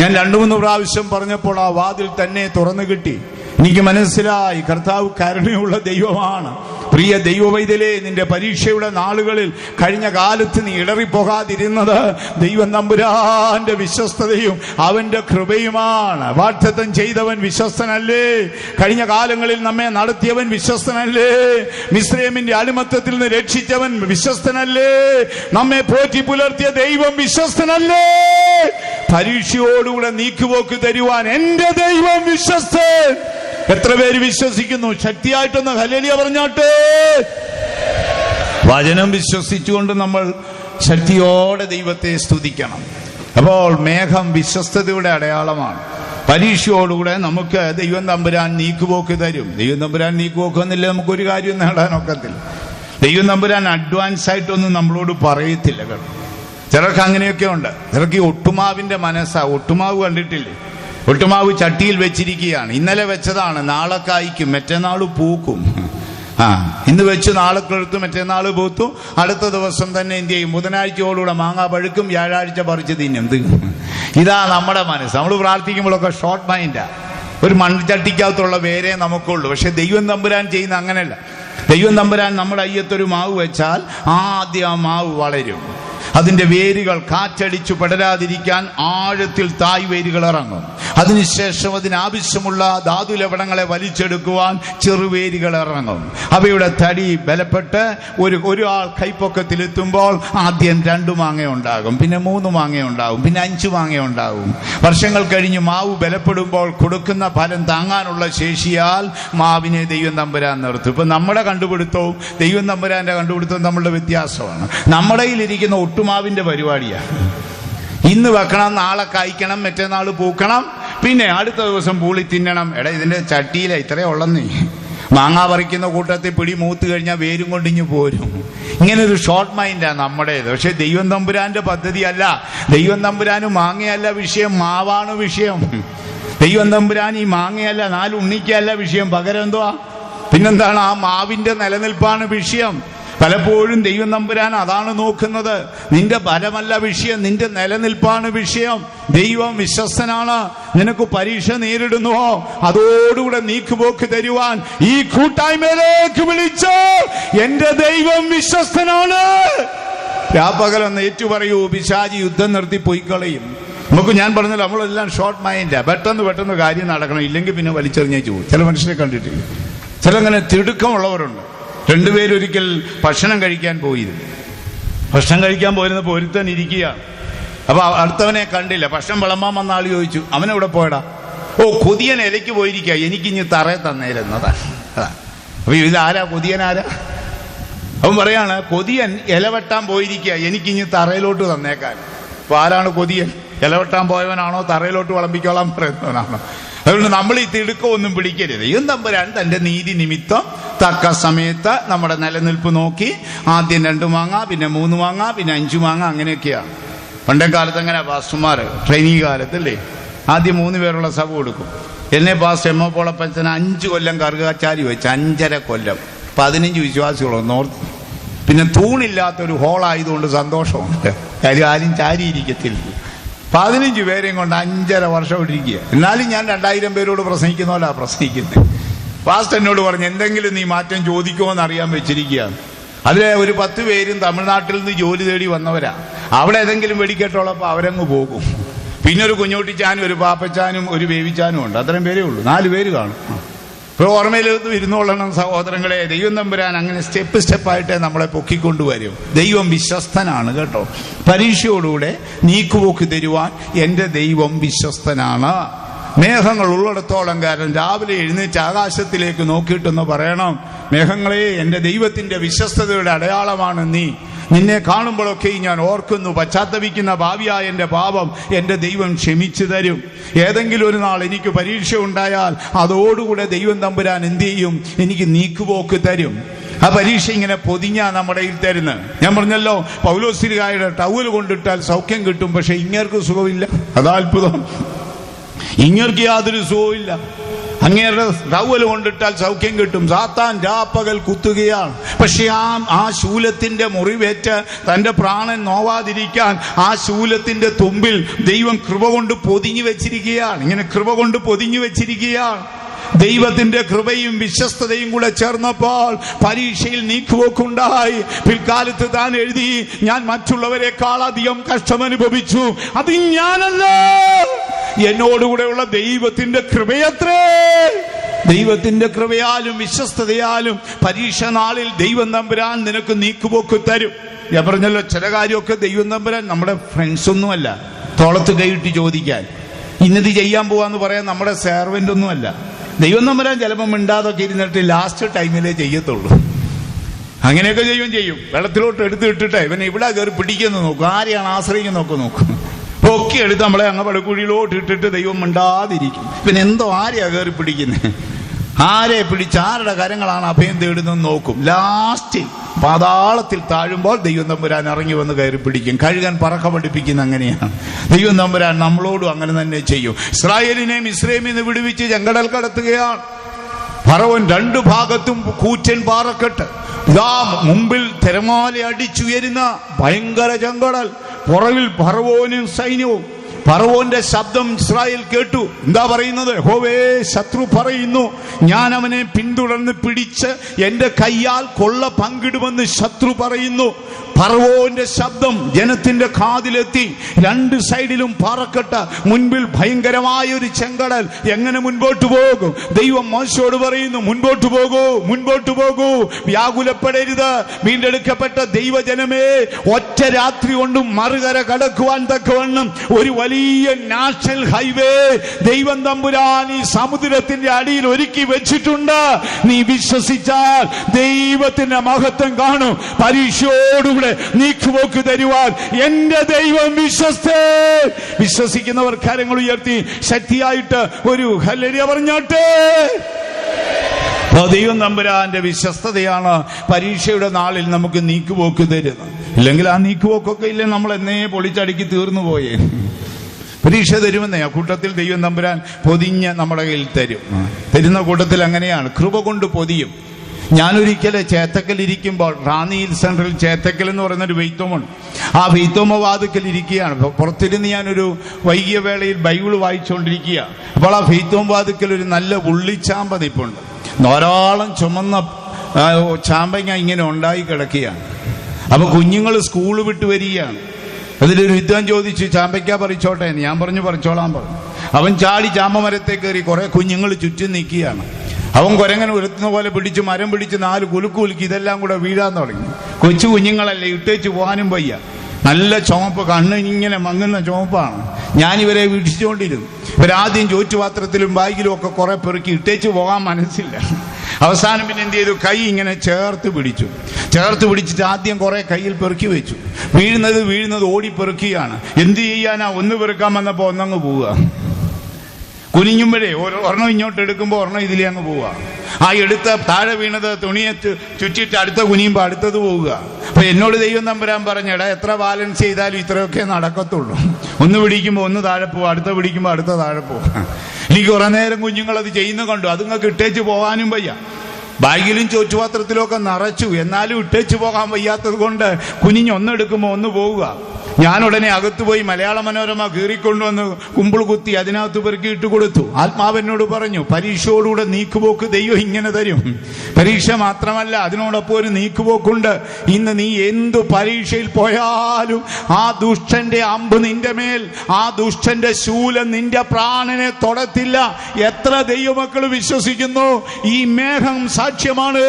ഞാൻ രണ്ടു മൂന്ന് പ്രാവശ്യം പറഞ്ഞപ്പോൾ ആ വാതിൽ തന്നെ തുറന്നു കിട്ടി. എനിക്ക് മനസ്സിലായി കർത്താവ് കരുണയുള്ള ദൈവമാണ്. പ്രിയ ദൈവവൈതലേ നിന്റെ പരീക്ഷയുടെ നാളുകളിൽ കഴിഞ്ഞ കാലത്ത് നീ ഇടറിപ്പോകാതിരുന്നത് ദൈവം നമ്പുരാന്റെ വിശ്വസ്തതയും അവന്റെ കൃപയുമാണ്. വാഗ്ദത്തം ചെയ്തവൻ വിശ്വസ്തനല്ലേ? കഴിഞ്ഞ കാലങ്ങളിൽ നമ്മെ നടത്തിയവൻ വിശ്വസ്തനല്ലേ? മിശ്രയമിന്റെ അടിമത്തത്തിൽ നിന്ന് രക്ഷിച്ചവൻ വിശ്വസ്തനല്ലേ? നമ്മെ പോറ്റി പുലർത്തിയ ദൈവം വിശ്വസ്തനല്ലേ? പരീക്ഷയോടുകൂടെ നീക്കുപോക്ക് തരുവാൻ എന്റെ ദൈവം വിശ്വസ്തൻ. എത്ര പേര് വിശ്വസിക്കുന്നു? ശക്തിയായിട്ടൊന്ന് ഹലേലിയ പറഞ്ഞാട്ടെ. വചനം വിശ്വസിച്ചുകൊണ്ട് നമ്മൾ ശക്തിയോടെ ദൈവത്തെ സ്തുതിക്കണം. അപ്പോൾ മേഘം വിശ്വസ്തതയുടെ അടയാളമാണ്. പരീക്ഷയോടുകൂടെ നമുക്ക് ദൈവം തമ്പുരാൻ നീക്കുപോക്ക് തരും. ദൈവം തമ്പുരാൻ നീക്കുപോക്ക് എന്നില്ല നമുക്കൊരു കാര്യം നേടാനൊക്കത്തില്ല ദൈവം തമ്പുരാൻ അഡ്വാൻസ് ആയിട്ടൊന്നും നമ്മളോട് പറയത്തില്ല കേട്ടോ. ചിലർക്ക് അങ്ങനെയൊക്കെ ഉണ്ട്. ചിലർക്ക് ഈ ഒട്ടുമാവിന്റെ മനസ്സാ. ഒട്ടുമാവ് കണ്ടിട്ടില്ലേ? ഒട്ടുമാവ് ചട്ടിയിൽ വെച്ചിരിക്കുകയാണ്. ഇന്നലെ വെച്ചതാണ്. നാളെ കായ്ക്കും മറ്റന്നാൾ പൂക്കും. ആ ഇന്ന് വെച്ച് നാളെ കൊഴുത്തു മറ്റന്നാൾ പൂത്തു. അടുത്ത ദിവസം തന്നെ എന്ത് ചെയ്യും? ബുധനാഴ്ചയോടുകൂടെ മാങ്ങ പഴുക്കും വ്യാഴാഴ്ച പറിച്ച് തിന്നും. ഇത് നമ്മുടെ മനസ്സ്. നമ്മൾ പ്രാർത്ഥിക്കുമ്പോഴൊക്കെ ഷോർട്ട് മൈൻഡാ ഒരു മൺചട്ടിക്കകത്തുള്ള വേരെ നമുക്കുള്ളൂ. പക്ഷെ ദൈവം തമ്പുരാൻ ചെയ്യുന്ന അങ്ങനെയല്ല. ദൈവം തമ്പുരാൻ നമ്മുടെ അയ്യത്തൊരു മാവ് വെച്ചാൽ ആദ്യം ആ മാവ് വളരും. അതിന്റെ വേരുകൾ കാറ്റടിച്ചു പടരാതിരിക്കാൻ ആഴത്തിൽ തായ് വേരുകൾ ഇറങ്ങും. അതിനുശേഷം അതിനാവശ്യമുള്ള ധാതു ലവണങ്ങളെ വലിച്ചെടുക്കുവാൻ ചെറുവേരുകൾ ഇറങ്ങും. അവയുടെ തടി ബലപ്പെട്ട് ഒരു ഒരാൾ കൈപ്പൊക്കത്തിലെത്തുമ്പോൾ ആദ്യം രണ്ട് മാങ്ങ ഉണ്ടാകും പിന്നെ മൂന്ന് മാങ്ങ ഉണ്ടാകും പിന്നെ അഞ്ച് മാങ്ങ ഉണ്ടാകും. വർഷങ്ങൾ കഴിഞ്ഞ് മാവ് ബലപ്പെടുമ്പോൾ കൊടുക്കുന്ന ഫലം താങ്ങാനുള്ള ശേഷിയാൽ മാവിനെ ദൈവം തമ്പുരാൻ നിർത്തും. ഇപ്പൊ നമ്മുടെ കണ്ടുപിടുത്തവും ദൈവം തമ്പുരാന്റെ കണ്ടുപിടുത്തവും തമ്മിലുള്ള വ്യത്യാസമാണ്. നമ്മുടെ കയ്യിലിരിക്കുന്ന ഒട്ടുമാവിന്റെ പരിപാടിയാണ് ഇന്ന് വെക്കണം നാളെ കായ്ക്കണം മറ്റന്നാൾ പൂക്കണം പിന്നെ അടുത്ത ദിവസം പൂളി തിന്നണം. എടാ ഇതിന്റെ ചട്ടിയില ഇത്രേ ഉള്ളെന്നേ. മാങ്ങ പറിക്കുന്ന കൂട്ടത്തിൽ പിടി മൂത്ത് കഴിഞ്ഞാൽ വേരും കൊണ്ടിഞ്ഞു പോരും. ഇങ്ങനെ ഒരു ഷോർട്ട് മൈൻഡാണ് നമ്മുടേത്. പക്ഷെ ദൈവം തമ്പുരാന്റെ പദ്ധതിയല്ല. ദൈവം തമ്പുരാന് മാങ്ങയല്ല വിഷയം മാവാണ് വിഷയം. ദൈവം തമ്പുരാൻ ഈ മാങ്ങയല്ല നാല് ഉണ്ണിക്കല്ല വിഷയം. പകരം എന്തുവാ? പിന്നെന്താണ്? ആ മാവിന്റെ നിലനിൽപ്പാണ് വിഷയം. പലപ്പോഴും ദൈവം നമ്പുരാൻ അതാണ് നോക്കുന്നത്. നിന്റെ ബലമല്ല വിഷയം നിന്റെ നിലനിൽപ്പാണ് വിഷയം. ദൈവം വിശ്വസ്തനാണ്. നിനക്ക് പരീക്ഷ നേരിടുന്നുവോ? അതോടുകൂടെ നീക്കുപോക്ക് തരുവാൻ ഈ കൂട്ടായ്മയിലേക്ക് വിളിച്ച് എന്റെ ദൈവം വിശ്വസ്തനാണ്. രാപ്പകലൊന്ന് ഏറ്റുപറയൂ പിശാജി യുദ്ധം നിർത്തി പൊയ്ക്കളയും. നമുക്ക് ഞാൻ പറഞ്ഞല്ലോ നമ്മളെല്ലാം ഷോർട്ട് മൈൻഡാ പെട്ടെന്ന് പെട്ടെന്ന് കാര്യം നടക്കണം. ഇല്ലെങ്കിൽ പിന്നെ വലിച്ചെറിഞ്ഞേച്ചു പോകും ചില മനുഷ്യരെ കണ്ടിട്ടില്ല. ചില അങ്ങനെ തിടുക്കമുള്ളവരുണ്ട്. രണ്ടുപേരൊരിക്കൽ ഭക്ഷണം കഴിക്കാൻ പോയിരുന്നു. ഭക്ഷണം കഴിക്കാൻ പോയിരുന്ന ഒരുത്തൻ ഇരിക്കുക. അപ്പൊ അടുത്തവനെ കണ്ടില്ല. ഭക്ഷണം വിളമ്പാൻ വന്ന ആൾ ചോദിച്ചു അവനെവിടെ പോയടാ? ഓ കൊതിയൻ ഇലയ്ക്ക് പോയിരിക്കുക എനിക്കിഞ്ഞ് തറയെ തന്നേരുന്നതാ അതാ അപ്പൊ ഇതാരാ? കൊതിയൻ ആരാ അവൻ പറയാണ് കൊതിയൻ ഇലവെട്ടാൻ പോയിരിക്കുക എനിക്കിഞ്ഞ് തറയിലോട്ട് തന്നേക്കാൻ. അപ്പൊ ആരാണ് കൊതിയൻ? ഇലവെട്ടാൻ പോയവനാണോ? തറയിലോട്ട് വിളമ്പിക്കോളാൻ പറയുന്നവനാണോ? അതുകൊണ്ട് നമ്മൾ ഈ തിടുക്കമൊന്നും പിടിക്കരുത്. ഇതും തമ്പുരാൻ തന്റെ നീതി നിമിത്തം തക്ക സമയത്ത് നമ്മുടെ നിലനിൽപ്പ് നോക്കി ആദ്യം രണ്ട് മാങ്ങ പിന്നെ മൂന്ന് മാങ്ങ പിന്നെ അഞ്ചു മാങ്ങ അങ്ങനെയൊക്കെയാണ് പണ്ടേ കാലത്ത് അങ്ങനെ പാസ്റ്റർമാർ ട്രെയിനിങ് കാലത്തല്ലേ? ആദ്യം മൂന്ന് പേരുള്ള സഭ കൊടുക്കും. എന്നെ പാസ്റ്റർ എം ഒ പോളപ്പച്ചന് അഞ്ച് കൊല്ലം കറുകാച്ചാരി വെച്ച് അഞ്ചര കൊല്ലം. പതിനഞ്ച് വിശ്വാസികളൊന്നും ഓർത്ത്. പിന്നെ തൂണില്ലാത്തൊരു ഹോളായതുകൊണ്ട് സന്തോഷമുണ്ട്. കാര്യം ആരും ചാരിയിരിക്കത്തില്ല. പതിനഞ്ച് പേരെയും കൊണ്ട് അഞ്ചര വർഷം ഇരിക്കുക എന്നാലും ഞാൻ രണ്ടായിരം പേരോട് പ്രസംഗിക്കുന്ന. പോലെ പ്രസംഗിക്കുന്നത് പാസ്റ്റ് എന്നോട് പറഞ്ഞു എന്തെങ്കിലും നീ മാറ്റം ചോദിക്കുമോ എന്ന് അറിയാൻ വെച്ചിരിക്കുകയാണ്. അതിലെ ഒരു പത്ത് പേരും തമിഴ്നാട്ടിൽ നിന്ന് ജോലി തേടി വന്നവരാ. അവിടെ ഏതെങ്കിലും വെടിക്കെട്ടുള്ളപ്പോൾ അവരങ്ങ് പോകും. പിന്നെ ഒരു കുഞ്ഞോട്ടിച്ചാനും ഒരു പാപ്പച്ചാനും ഒരു വേവിച്ചാനും ഉണ്ട്. അത്രയും പേരേ ഉള്ളൂ. നാല് പേര് കാണും. ഇപ്പോൾ ഓർമ്മയിൽ ഇരുന്നോളണം സഹോദരങ്ങളെ ദൈവം തമ്പുരാൻ അങ്ങനെ സ്റ്റെപ്പ് സ്റ്റെപ്പായിട്ട് നമ്മളെ പൊക്കിക്കൊണ്ടുവരും. ദൈവം വിശ്വസ്തനാണ് കേട്ടോ. പരീക്ഷയോടുകൂടെ നീക്കുപോക്ക് തരുവാൻ എന്റെ ദൈവം വിശ്വസ്തനാണ്. മേഘങ്ങൾ ഉള്ളിടത്തോളം കാരണം രാവിലെ എഴുന്നേറ്റ് ആകാശത്തിലേക്ക് നോക്കിയിട്ടൊന്ന് പറയണം. മേഘങ്ങളെ എന്റെ ദൈവത്തിന്റെ വിശ്വസ്തതയുടെ അടയാളമാണ് നീ. നിന്നെ കാണുമ്പോഴൊക്കെ ഞാൻ ഓർക്കുന്നു. പശ്ചാത്തപിക്കുന്ന ഭാവിയായ എന്റെ പാപം എന്റെ ദൈവം ക്ഷമിച്ചു തരും. ഏതെങ്കിലും ഒരു നാൾ എനിക്ക് പരീക്ഷ ഉണ്ടായാൽ അതോടുകൂടെ ദൈവം തമ്പുരാൻ എന്ത് ചെയ്യും? എനിക്ക് നീക്കുപോക്ക് തരും. ആ പരീക്ഷ ഇങ്ങനെ പൊതിഞ്ഞാ നമ്മുടെ കയ്യിൽ തരുന്നത് ഞാൻ പറഞ്ഞല്ലോ പൗലോസിരികായുടെ ടവൽ കൊണ്ടിട്ടാൽ സൗഖ്യം കിട്ടും പക്ഷെ ഇങ്ങേർക്ക് സുഖമില്ല. അതാത്ഭുതം ഇങ്ങേർക്ക് യാതൊരു സുഖമില്ല അങ്ങേരുടെ ടവൽ കൊണ്ടിട്ടാൽ സൗഖ്യം കിട്ടും. സാത്താൻ രാപ്പകൽ കുത്തുകയാണ്. പക്ഷെ ആ ആ ശൂലത്തിന്റെ മുറിവേറ്റ് തന്റെ പ്രാണൻ നോവാതിരിക്കാൻ ആ ശൂലത്തിന്റെ തുമ്പിൽ ദൈവം കൃപ കൊണ്ട് പൊതിഞ്ഞു വെച്ചിരിക്കുകയാണ്. ഇങ്ങനെ കൃപ കൊണ്ട് പൊതിഞ്ഞു വെച്ചിരിക്കുകയാണ്. ദൈവത്തിന്റെ കൃപയും വിശ്വസ്തതയും കൂടെ ചേർന്നപ്പോൾ പരീക്ഷയിൽ നീക്കുപോക്കുണ്ടായി പിൽക്കാലത്ത് താൻ എഴുതി ഞാൻ മറ്റുള്ളവരെക്കാൾ അധികം കഷ്ടമനുഭവിച്ചു. അത് ഞാനല്ല. എന്നോടുകൂടെയുള്ള ദൈവത്തിന്റെ കൃപയത്രേ. ദൈവത്തിന്റെ കൃപയാലും വിശ്വസ്തതയാലും പരീക്ഷ നാളിൽ ദൈവം തമ്പുരാൻ നിനക്ക് നീക്കുപോക്ക് തരും. ഞാൻ പറഞ്ഞല്ലോ ചില കാര്യമൊക്കെ ദൈവം തമ്പുരാൻ നമ്മുടെ ഫ്രണ്ട്സ് ഒന്നുമല്ല തോളത്ത് കൈയിട്ട് ചോദിക്കാൻ. ഇന്നത് ചെയ്യാൻ പോവാന്ന് പറയാൻ നമ്മുടെ സെർവന്റ് ഒന്നുമല്ല ദൈവം തമ്പുരാൻ ചിലപ്പോൾ മിണ്ടാതൊക്കെ ഇരുന്നിട്ട് ലാസ്റ്റ് ടൈമിലേ ചെയ്യത്തുള്ളൂ. അങ്ങനെയൊക്കെ ചെയ്യും ചെയ്യും. വെള്ളത്തിലോട്ട് എടുത്ത് ഇട്ടിട്ട് ഇവൻ ഇവിടെ കയറി പിടിക്കുന്നു നോക്കും. ആരെയാണ് ആശ്രയിക്കുന്ന നോക്കും. നോക്കും. പൊക്കി എടുത്ത് നമ്മളെ അങ്ങ് പടക്കുഴിയിലോട്ട് ഇട്ടിട്ട് ദൈവം മിണ്ടാതിരിക്കും. പിന്നെ എന്തോ ആരെയാ കയറി പിടിക്കുന്നത് ആരെ പിടിച്ച് ആരുടെ കരങ്ങളാണ് അഭയം തേടുന്നത് നോക്കും. ലാസ്റ്റിൽ പാതാളത്തിൽ താഴുമ്പോൾ ദൈവം തമ്പുരാൻ ഇറങ്ങി വന്ന് കയറി പിടിക്കും. കഴുകാൻ പറക്ക പഠിപ്പിക്കുന്ന അങ്ങനെയാണ്. ദൈവം തമ്പുരാൻ നമ്മളോടും അങ്ങനെ തന്നെ ചെയ്യും. ഇസ്രായേലിനെയും ഇസ്രേമിൽ നിന്ന് വിടുവിച്ച് ചെങ്കടൽ കടത്തുകയാണ്. ഫറവൻ രണ്ടു ഭാഗത്തും കൂറ്റൻ പാറക്കെട്ട്. മുമ്പിൽ തിരമാല അടിച്ചുയരുന്ന ഭയങ്കര ചെങ്കടൽ പുറകിൽ ഫറവോനും സൈന്യവും. പറവോന്റെ ശബ്ദം ഇസ്രായേൽ കേട്ടു. എന്താ പറയുന്നത്? ഹോവേ ശത്രു പറയുന്നു ഞാൻ അവനെ പിന്തുടർന്ന് പിടിച്ച് എന്റെ കയ്യാൽ കൊള്ള പങ്കിടുമെന്ന് ശത്രു പറയുന്നു. പറവോന്റെ ശബ്ദം ജനത്തിന്റെ കാതിലെത്തി രണ്ട് സൈഡിലും പാറക്കെട്ട മുൻപിൽ ഭയങ്കരമായ ഒരു ചെങ്കടൽ എങ്ങനെ മുൻപോട്ട് പോകും? ദൈവം മോശയോട് പറയുന്നു മുൻപോട്ട് പോകൂ മുൻപോട്ട് പോകൂ. വ്യാകുലപ്പെടരുത്. വീണ്ടെടുക്കപ്പെട്ട ദൈവജനമേ ഒറ്റ രാത്രി കൊണ്ടും മറുകര കടക്കുവാൻ തക്കവണ്ണം ഒരു വലിയ നാഷണൽ ഹൈവേ ദൈവം തമ്പുരാൻ ഈ സമുദ്രത്തിന്റെ അടിയിൽ ഒരുക്കി വെച്ചിട്ടുണ്ട്. നീ വിശ്വസിച്ചാൽ ദൈവത്തിന്റെ മഹത്വം കാണും. പരീക്ഷയോടുകൂടെ നീക്കുപോക്ക് തരുവാൻ എന്റെ ദൈവം വിശ്വസ്തേ. വിശ്വസിക്കുന്നവർ കാര്യങ്ങൾ ഉയർത്തി ശക്തിയായിട്ട് ഒരു ഹല്ലരിയ പറഞ്ഞോട്ടെ. ദൈവം നമ്പുരാന്റെ വിശ്വസ്തതയാണ്. പരീക്ഷയുടെ നാളിൽ നമുക്ക് നീക്കുപോക്ക് തരുന്നത് ഇല്ലെങ്കിൽ ആ നീക്കുപോക്കൊക്കെ ഇല്ലേ നമ്മൾ എന്നേ പൊളിച്ചടുക്കി തീർന്നു പോയേ. പരീക്ഷ തരുമെന്നേ ആ കൂട്ടത്തിൽ ദൈവം തമ്പുരാൻ പൊതിഞ്ഞ് നമ്മുടെ കയ്യിൽ തരും. തരുന്ന കൂട്ടത്തിൽ അങ്ങനെയാണ്. കൃപ കൊണ്ട് പൊതിയും. ഞാനൊരിക്കൽ ചേത്തക്കൽ ഇരിക്കുമ്പോൾ റാന്നിയിൽ സെൻട്രൽ ചേത്തക്കൽ എന്ന് പറയുന്ന ഒരു വെയ്ത്തോമുണ്ട് ആ വൈത്തോമ വാതുക്കൽ ഇരിക്കുകയാണ് അപ്പോൾ പുറത്തിരുന്ന് ഞാനൊരു വൈകിയ വേളയിൽ ബൈബിൾ വായിച്ചുകൊണ്ടിരിക്കുക അപ്പോൾ ആ വൈത്തോം വാതുക്കൽ ഒരു നല്ല ഉള്ളിച്ചാമ്പ നിപ്പുണ്ട് ധാരാളം ചുമന്ന ചാമ്പങ്ങ ഇങ്ങനെ ഉണ്ടായി കിടക്കുകയാണ്. അപ്പൊ കുഞ്ഞുങ്ങൾ സ്കൂൾ വിട്ട് വരികയാണ്. അതിലൊരു വിദ്വാൻ ചോദിച്ചു ചാമ്പയ്ക്ക പറിച്ചോട്ടെ? ഞാൻ പറഞ്ഞു പറിച്ചോളാൻ പറഞ്ഞു. അവൻ ചാടി ചാമ്പ മരത്തെ കയറി കുറെ കുഞ്ഞുങ്ങൾ ചുറ്റും നിൽക്കുകയാണ്. അവൻ കുരങ്ങനെ ഉരുത്തുന്ന പോലെ പിടിച്ച് മരം പിടിച്ച് നാല് കുലുക്ക് കുലുക്കി ഇതെല്ലാം കൂടെ വീഴാൻ തുടങ്ങി. കൊച്ചു കുഞ്ഞുങ്ങളല്ലേ ഇട്ടേച്ച് പോകാനും വയ്യ. നല്ല ചുമപ്പ് കണ്ണ് ഇങ്ങനെ മങ്ങുന്ന ചുമപ്പാണ്. ഞാനിവരെ വീക്ഷിച്ചുകൊണ്ടിരുന്നു. ഇവരാദ്യം ചോറ്റുപാത്രത്തിലും ബാഗിലും ഒക്കെ കുറെ പെറുക്കി ഇട്ടേച്ച് പോകാൻ മനസ്സില്ല. അവസാനം പിന്നെ എന്ത് ചെയ്തു? കൈ ഇങ്ങനെ ചേർത്ത് പിടിച്ചു. ചേർത്ത് പിടിച്ചിട്ട് ആദ്യം കുറെ കയ്യിൽ പെറുക്കി വെച്ചു. വീഴുന്നത് വീഴുന്നത് ഓടി പെറുക്കിയാണ് എന്ത് ചെയ്യാനാ? ഒന്ന് പെറുക്കാൻ വന്നപ്പോ ഒന്നങ്ങ് പോവുക. കുനിഞ്ഞുമ്പോഴേ ഓരോ ഒരെണ്ണം ഇങ്ങോട്ട് എടുക്കുമ്പോൾ ഒരെണ്ണം ഇതിലേ അങ്ങ് പോവുക. ആ എടുത്ത താഴെ വീണത് തുണിയെ ചുറ്റിട്ട് അടുത്ത കുനിയുമ്പോൾ അടുത്തത് പോവുക. അപ്പൊ എന്നോട് ദൈവം നമ്പരാൻ പറഞ്ഞടാ എത്ര ബാലൻസ് ചെയ്താലും ഇത്രയൊക്കെ നടക്കത്തുള്ളൂ. ഒന്ന് പിടിക്കുമ്പോൾ ഒന്ന് താഴെ പോവുക അടുത്ത പിടിക്കുമ്പോൾ അടുത്ത താഴെ പോവുക. എനിക്ക് കുറെ നേരം കുഞ്ഞുങ്ങൾ അത് ചെയ്യുന്ന കണ്ടു. അതുങ്ങൾക്ക് ഇട്ടേച്ച് പോകാനും വയ്യ. ബാഗിലും ചോറ്റുപാത്രത്തിലും ഒക്കെ നിറച്ചു. എന്നാലും ഇട്ടേച്ച് പോകാൻ വയ്യാത്തത് കൊണ്ട് കുഞ്ഞിഞ്ഞൊന്നെടുക്കുമ്പോൾ ഒന്ന് പോവുക. ഞാൻ ഉടനെ അകത്തുപോയി മലയാള മനോരമ കീറിക്കൊണ്ടുവന്ന് കുമ്പിൾ കുത്തി അതിനകത്ത് പെറുക്കി ഇട്ട് കൊടുത്തു. ആത്മാവെന്നോട് പറഞ്ഞു പരീക്ഷയോടുകൂടെ നീക്കുപോക്ക് ദൈവം ഇങ്ങനെ തരും. പരീക്ഷ മാത്രമല്ല അതിനോടൊപ്പം ഒരു നീക്കുപോക്കുണ്ട്. ഇന്ന് നീ എന്തു പരീക്ഷയിൽ പോയാലും ആ ദുഷ്ടന്റെ അമ്പ് നിന്റെ മേൽ ആ ദുഷ്ടന്റെ ശൂലം നിന്റെ പ്രാണനെ തൊടത്തില്ല. എത്ര ദൈവമക്കൾ വിശ്വസിക്കുന്നു? ഈ മേഘം സാക്ഷ്യമാണ്.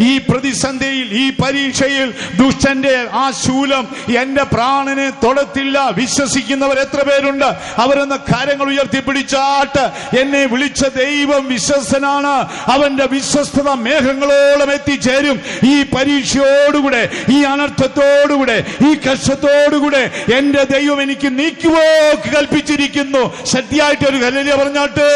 ഈ പ്രതിസന്ധിയിൽ ഈ പരീക്ഷയിൽ ദുഷ്ടന്റെ ആ ശൂലം എന്റെ പ്രാണനെ തൊടത്തില്ല. വിശ്വസിക്കുന്നവർ എത്ര പേരുണ്ട്? അവരെന്ന കാര്യങ്ങൾ ഉയർത്തിപ്പിടിച്ചാട്ട് എന്നെ വിളിച്ച ദൈവം വിശ്വസ്തനാണ് അവന്റെ വിശ്വസ്തത മേഘങ്ങളോളം എത്തിച്ചേരും. ഈ പരീക്ഷയോടുകൂടെ ഈ അനർത്ഥത്തോടുകൂടെ ഈ കഷ്ടത്തോടുകൂടെ എന്റെ ദൈവം എനിക്ക് നീക്കുവോ കൽപ്പിച്ചിരിക്കുന്നു. ശക്തിയായിട്ട് ഒരു കല്ലിയ പറഞ്ഞാട്ടെ.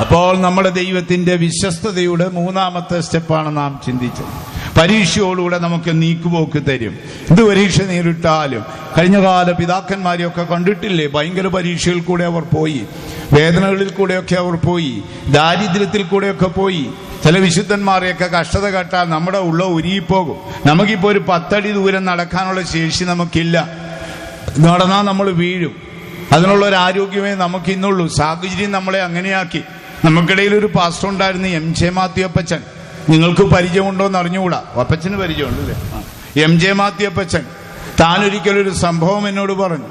അപ്പോൾ നമ്മുടെ ദൈവത്തിന്റെ വിശ്വസ്തതയുടെ മൂന്നാമത്തെ സ്റ്റെപ്പാണ് നാം ചിന്തിച്ചത്. പരീക്ഷയോടുകൂടെ നമുക്ക് നീക്കുപോക്ക് തരും. ഇത് പരീക്ഷ നേരിട്ടാലും? കഴിഞ്ഞ കാല പിതാക്കന്മാരെയൊക്കെ കണ്ടിട്ടില്ലേ? ഭയങ്കര പരീക്ഷയിൽ കൂടെ അവർ പോയി. വേദനകളിൽ കൂടെയൊക്കെ അവർ പോയി. ദാരിദ്ര്യത്തിൽ കൂടെയൊക്കെ പോയി. ചില വിശുദ്ധന്മാരെയൊക്കെ കഷ്ടത കേട്ടാൽ നമ്മുടെ ഉള്ള ഉരുകിപ്പോകും. നമുക്കിപ്പോൾ ഒരു പത്തടി ദൂരം നടക്കാനുള്ള ശേഷി നമുക്കില്ല. നടന്നാൽ നമ്മൾ വീഴും. അതിനുള്ള ഒരു ആരോഗ്യമേ നമുക്ക് ഇന്നുള്ളൂ സാഹചര്യം നമ്മളെ അങ്ങനെയാക്കി. നമുക്കിടയിൽ ഒരു പാസ്റ്റർ ഉണ്ടായിരുന്നു എം ജെ മാത്യു അപ്പച്ചൻ നിങ്ങൾക്ക് പരിചയമുണ്ടോ എന്ന് അറിഞ്ഞുകൂടാ. അപ്പച്ചന് പരിചയമുണ്ടല്ലേ. എം ജെ മാത്യു അപ്പച്ചൻ. താനൊരിക്കലൊരു സംഭവം എന്നോട് പറഞ്ഞു.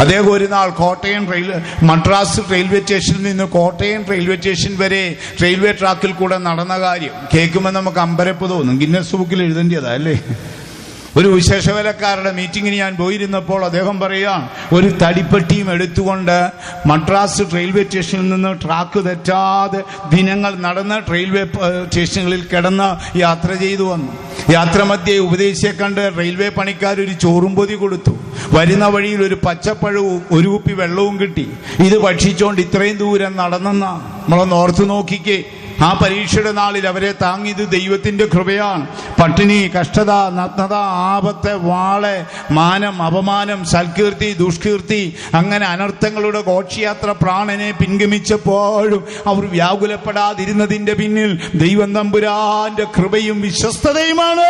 അദ്ദേഹം ഒരു നാൾ കോട്ടയം റെയിൽ മദ്രാസ് റെയിൽവേ സ്റ്റേഷനിൽ നിന്ന് കോട്ടയം റെയിൽവേ സ്റ്റേഷൻ വരെ റെയിൽവേ ട്രാക്കിൽ കൂടെ നടന്ന കാര്യം കേൾക്കുമ്പോൾ നമുക്ക് അമ്പരപ്പ് തോന്നും. ഗിന്നസ് ബുക്കിൽ എഴുതേണ്ടതാ അല്ലേ? ഒരു വിശേഷവേലക്കാരുടെ മീറ്റിങ്ങിന് ഞാൻ പോയിരുന്നപ്പോൾ അദ്ദേഹം പറയുകയാണ് ഒരു തടിപ്പെട്ടിയും എടുത്തുകൊണ്ട് മദ്രാസ് റെയിൽവേ സ്റ്റേഷനിൽ നിന്ന് ട്രാക്ക് തെറ്റാതെ ദിനങ്ങൾ നടന്ന് റെയിൽവേ സ്റ്റേഷനുകളിൽ കിടന്ന് യാത്ര ചെയ്തു വന്നു. യാത്ര യാത്രമധ്യേ ഉപദേശിയെ കണ്ട് റെയിൽവേ പണിക്കാർ ഒരു ചോറും പൊതി കൊടുത്തു. വരുന്ന വഴിയിൽ ഒരു പച്ചപ്പഴവും ഒരു കുപ്പി വെള്ളവും കിട്ടി. ഇത് ഭക്ഷിച്ചുകൊണ്ട് ഇത്രയും ദൂരം നടന്നെന്ന നമ്മളൊന്ന് ഓർത്തു നോക്കിക്കേ. ആ പരീക്ഷയുടെ നാളിൽ അവരെ താങ്ങിയത് ദൈവത്തിന്റെ കൃപയാണ്. പട്ടിണി കഷ്ടത നഗ്നത ആപത്ത് വാളെ മാനം അപമാനം സൽകീർത്തി ദുഷ്കീർത്തി അങ്ങനെ അനർത്ഥങ്ങളുടെ ഘോഷയാത്ര പ്രാണനെ പിൻഗമിച്ചപ്പോഴും അവർ വ്യാകുലപ്പെടാതിരുന്നതിന്റെ പിന്നിൽ ദൈവം തമ്പുരാന്റെ കൃപയും വിശ്വസ്തതയുമാണ്.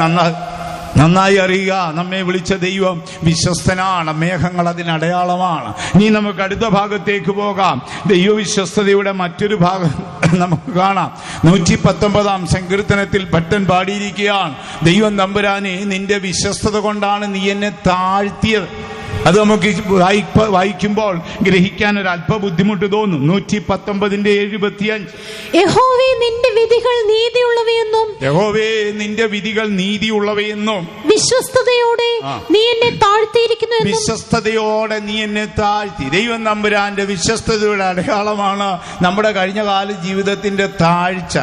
നന്നാ നന്നായി അറിയുക. നമ്മെ വിളിച്ച ദൈവം വിശ്വസ്തനാണ്. മേഘങ്ങൾ അതിന് അടയാളമാണ്. ഇനി നമുക്ക് അടുത്ത ഭാഗത്തേക്ക് പോകാം. ദൈവവിശ്വസ്തതയുടെ മറ്റൊരു ഭാഗം നമുക്ക് കാണാം. നൂറ്റി പത്തൊമ്പതാം സങ്കീർത്തനത്തിൽ ഭട്ടൻ പാടിയിരിക്കുകയാണ്. ദൈവം തമ്പുരാനെ നിന്റെ വിശ്വസ്തത കൊണ്ടാണ് നീ എന്നെ താഴ്ത്തിയത്. അത് നമുക്ക് വായിപ്പ വായിക്കുമ്പോൾ ഗ്രഹിക്കാൻ ഒരു അല്പ ബുദ്ധിമുട്ട് തോന്നും. നൂറ്റി പത്തൊമ്പതിന്റെ എഴുപത്തിയഞ്ച്. യഹോവേ നിന്റെ വിധികൾ നീതിയുള്ളവയെന്നും യഹോവേ നിന്റെ വിധികൾ നീതിയുള്ളവയെന്നും വിശ്വസ്തയോടെ നീ എന്നെ താഴ്ത്തിയിരിക്കുന്നു വിശ്വസ്തയോടെ നീ എന്നെ താഴ്ത്തി. ദൈവം നമ്പുരാന്റെ വിശ്വസ്തയുടെ അടയാളമാണ് നമ്മുടെ കഴിഞ്ഞ കാല ജീവിതത്തിന്റെ താഴ്ച.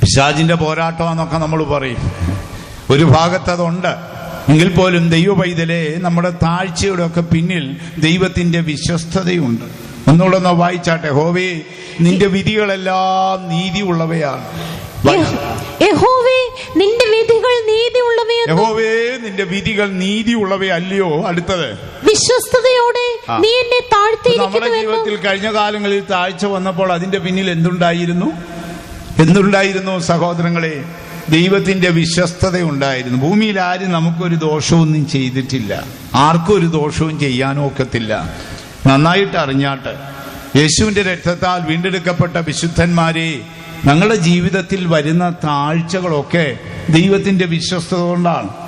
പിശാജിന്റെ പോരാട്ടം എന്നൊക്കെ നമ്മൾ പറയും. ഒരു ഭാഗത്ത് അതുണ്ട്. എങ്കിൽ പോലും ദൈവ പൈതലെ നമ്മുടെ താഴ്ചയുടെ ഒക്കെ പിന്നിൽ ദൈവത്തിന്റെ വിശ്വസ്തതയുണ്ട്. ഒന്നുകൂടെ ഒന്ന് വായിച്ചാട്ടെ ഹോവേ നിന്റെ വിധികളെല്ലാം നീതിയുള്ളവയാണ്. ഉള്ളവയാണ് യഹോവേ നിന്റെ വിധികൾ നീതി യഹോവേ നിന്റെ വിധികൾ നീതിയുള്ളവയല്ലയോ അടുത്തത്? വിശ്വസ്തയോടെ നീ എന്നെ നമ്മുടെ ജീവിതത്തിൽ കഴിഞ്ഞ കാലങ്ങളിൽ താഴ്ച വന്നപ്പോൾ അതിന്റെ പിന്നിൽ എന്തുണ്ടായിരുന്നു? എന്തുണ്ടായിരുന്നു സഹോദരങ്ങളെ? ദൈവത്തിന്റെ വിശ്വസ്തത ഉണ്ടായിരുന്നു ഭൂമിയിൽ ആരും നമുക്കൊരു ദോഷമൊന്നും ചെയ്തിട്ടില്ല. ആർക്കും ഒരു ദോഷവും ചെയ്യാനോ ഒക്കത്തില്ല. നന്നായിട്ട് അറിഞ്ഞാട്ട്. യേശുവിന്റെ രക്തത്താൽ വീണ്ടെടുക്കപ്പെട്ട വിശുദ്ധന്മാരെ ഞങ്ങളുടെ ജീവിതത്തിൽ വരുന്ന താഴ്ചകളൊക്കെ ദൈവത്തിന്റെ വിശ്വസ്തത കൊണ്ടാണ്.